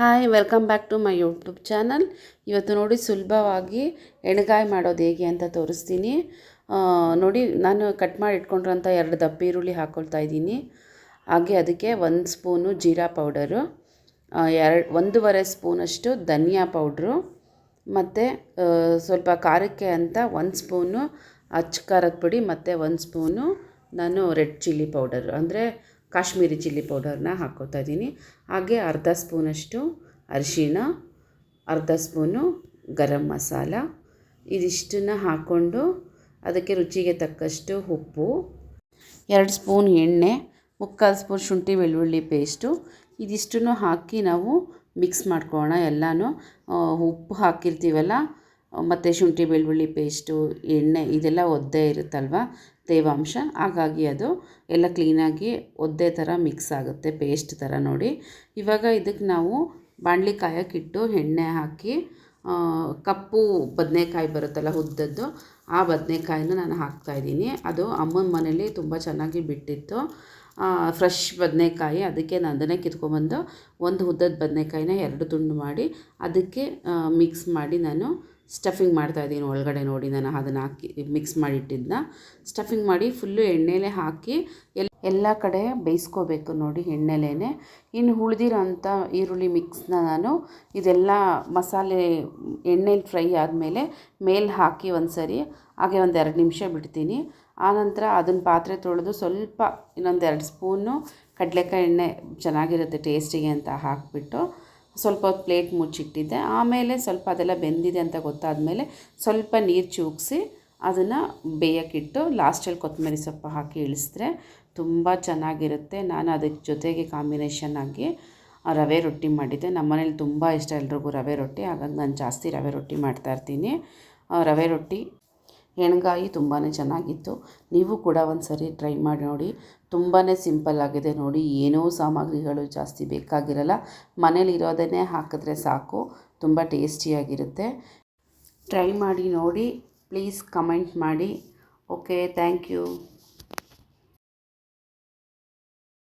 Hi welcome back to my YouTube channel ಇವತ್ತು ನೋಡಿ ಸುಲಭವಾಗಿ ಎಣ್ಗಾಯಿ ಮಾಡೋದು ಹೇಗೆ ಅಂತ ತೋರಿಸ್ತೀನಿ. ನೋಡಿ, ನಾನು ಕಟ್ ಮಾಡಿ ಇಟ್ಕೊಂಡಿರೋಂಥ ಎರಡು ದಪ್ಪ ಈರುಳ್ಳಿ ಹಾಕ್ಕೊಳ್ತಾ ಇದ್ದೀನಿ. ಹಾಗೆ ಅದಕ್ಕೆ ಒಂದು ಸ್ಪೂನು ಜೀರಾ ಪೌಡರು ಎರಡು, ಒಂದೂವರೆ ಸ್ಪೂನಷ್ಟು ಧನಿಯಾ ಪೌಡ್ರು ಮತ್ತು ಸ್ವಲ್ಪ ಖಾರಕ್ಕೆ ಅಂತ ಒಂದು ಸ್ಪೂನು ಅಚ್ಚ ಖಾರದ ಪುಡಿ, ಮತ್ತು ಒಂದು ಸ್ಪೂನು ನಾನು ರೆಡ್ ಚಿಲ್ಲಿ ಪೌಡರು ಅಂದರೆ ಕಾಶ್ಮೀರಿ ಚಿಲ್ಲಿ ಪೌಡರ್ನ ಹಾಕ್ಕೋತಾ ಇದ್ದೀನಿ. ಹಾಗೆ ಅರ್ಧ ಸ್ಪೂನಷ್ಟು ಅರಿಶಿಣ, ಅರ್ಧ ಸ್ಪೂನು ಗರಂ ಮಸಾಲ. ಇದಿಷ್ಟನ್ನು ಹಾಕ್ಕೊಂಡು ಅದಕ್ಕೆ ರುಚಿಗೆ ತಕ್ಕಷ್ಟು ಉಪ್ಪು, ಎರಡು ಸ್ಪೂನ್ ಎಣ್ಣೆ, ಮುಕ್ಕಾಲು ಸ್ಪೂನ್ ಶುಂಠಿ ಬೆಳ್ಳುಳ್ಳಿ ಪೇಸ್ಟು. ಇದಿಷ್ಟನ್ನು ಹಾಕಿ ನಾವು ಮಿಕ್ಸ್ ಮಾಡ್ಕೊಳ್ಳೋಣ ಎಲ್ಲನೂ. ಉಪ್ಪು ಹಾಕಿರ್ತೀವಲ್ಲ ಮತ್ತು ಶುಂಠಿ, ಬೆಳ್ಳುಳ್ಳಿ ಪೇಸ್ಟು ಎಣ್ಣೆ ಇದೆಲ್ಲ ಒದ್ದೆ ಇರುತ್ತಲ್ವ? ತೇವಾಂಶ. ಹಾಗಾಗಿ ಅದು ಎಲ್ಲ ಕ್ಲೀನಾಗಿ ಒದ್ದೆ ಥರ ಮಿಕ್ಸ್ ಆಗುತ್ತೆ ಪೇಸ್ಟ್ ಥರ ನೋಡಿ. ಇವಾಗ ಇದಕ್ಕೆ ನಾವು ಬಾಣಲಿ ಕಾಯೋಕ್ಕಿಟ್ಟು ಎಣ್ಣೆ ಹಾಕಿ ಕಪ್ಪು ಬದನೆಕಾಯಿ ಬರುತ್ತಲ್ಲ ಉದ್ದದ್ದು, ಆ ಬದನೆಕಾಯಿನ ನಾನು ಹಾಕ್ತಾಯಿದ್ದೀನಿ ಅದು ಅಮ್ಮನ ಮನೇಲಿ ತುಂಬ ಚೆನ್ನಾಗಿ ಬಿಟ್ಟಿತ್ತು. ಫ್ರೆಶ್ ಬದನೆಕಾಯಿ, ಅದಕ್ಕೆ ನಾನು ಅದನ್ನೇ ಕಿತ್ಕೊಂಡ್ಬಂದು ಒಂದು ಉದ್ದದ ಬದನೆಕಾಯಿನ ಎರಡು ತುಂಡು ಮಾಡಿ ಅದಕ್ಕೆ ಮಿಕ್ಸ್ ಮಾಡಿ ನಾನು ಸ್ಟಫಿಂಗ್ ಮಾಡ್ತಾ ಇದ್ದೀನಿ ಒಳಗಡೆ ನೋಡಿ, ನಾನು ಅದನ್ನು ಹಾಕಿ ಮಿಕ್ಸ್ ಮಾಡಿಟ್ಟಿದ್ದನ್ನ ಸ್ಟಫಿಂಗ್ ಮಾಡಿ ಫುಲ್ಲು ಎಣ್ಣೆಲೇ ಹಾಕಿ ಎಲ್ಲ ಎಲ್ಲ ಕಡೆ ಬೇಯಿಸ್ಕೋಬೇಕು ನೋಡಿ ಎಣ್ಣೆಲೇ ಇನ್ನು ಉಳಿದಿರೋ ಅಂಥ ಈರುಳ್ಳಿ ಮಿಕ್ಸ್ನ ನಾನು ಇದೆಲ್ಲ ಮಸಾಲೆ ಎಣ್ಣೆಲಿ ಫ್ರೈ ಆದಮೇಲೆ ಮೇಲೆ ಹಾಕಿ ಒಂದು ಸರಿ ಹಾಗೆ ಒಂದು ಎರಡು ನಿಮಿಷ ಬಿಡ್ತೀನಿ. ಆನಂತರ ಅದನ್ನು ಪಾತ್ರೆ ತೊಳೆದು ಸ್ವಲ್ಪ ಇನ್ನೊಂದು ಎರಡು ಸ್ಪೂನು ಕಡಲೆಕಾಯಿ ಎಣ್ಣೆ ಚೆನ್ನಾಗಿರುತ್ತೆ ಟೇಸ್ಟಿಗೆ ಅಂತ ಹಾಕಿಬಿಟ್ಟು. ಸ್ವಲ್ಪ ಹೊತ್ತು ಪ್ಲೇಟ್ ಮುಚ್ಚಿಟ್ಟಿದ್ದೆ. ಆಮೇಲೆ ಸ್ವಲ್ಪ ಅದೆಲ್ಲ ಬೆಂದಿದೆ ಅಂತ ಗೊತ್ತಾದ ಮೇಲೆ ಸ್ವಲ್ಪ ನೀರು ಚೂಗಿಸಿ ಅದನ್ನು ಬೇಯಕ್ಕಿಟ್ಟು ಲಾಸ್ಟಲ್ಲಿ ಕೊತ್ತಂಬರಿ ಸೊಪ್ಪು ಹಾಕಿ ಇಳಿಸಿದ್ರೆ ತುಂಬ ಚೆನ್ನಾಗಿರುತ್ತೆ. ನಾನು ಅದಕ್ಕೆ ಜೊತೆಗೆ ಕಾಂಬಿನೇಷನ್ ಆಗಿ ರವೆ ರೊಟ್ಟಿ ಮಾಡಿದ್ದೆ. ನಮ್ಮ ಮನೇಲಿ ತುಂಬ ಇಷ್ಟ ಎಲ್ರಿಗೂ ರವೆ ರೊಟ್ಟಿ. ಹಾಗಾಗಿ ನಾನು ಜಾಸ್ತಿ ರವೆ ರೊಟ್ಟಿ ಮಾಡ್ತಾಯಿರ್ತೀನಿ ರವೆ ರೊಟ್ಟಿ ಎಣ್ಗಾಯಿ ತುಂಬಾ ಚೆನ್ನಾಗಿತ್ತು. ನೀವು ಕೂಡ ಒಂದು ಸರಿ ಟ್ರೈ ಮಾಡಿ ನೋಡಿ. ತುಂಬಾ ಸಿಂಪಲ್ ಆಗಿದೆ ನೋಡಿ. ಏನೋ ಸಾಮಗ್ರಿಗಳು ಜಾಸ್ತಿ ಬೇಕಾಗಿರಲ್ಲ. ಮನೇಲಿರೋದನ್ನೇ ಹಾಕಿದ್ರೆ ಸಾಕು. ತುಂಬ ಟೇಸ್ಟಿಯಾಗಿರುತ್ತೆ ಟ್ರೈ ಮಾಡಿ ನೋಡಿ. ಪ್ಲೀಸ್ ಕಮೆಂಟ್ ಮಾಡಿ. Okay, thank you.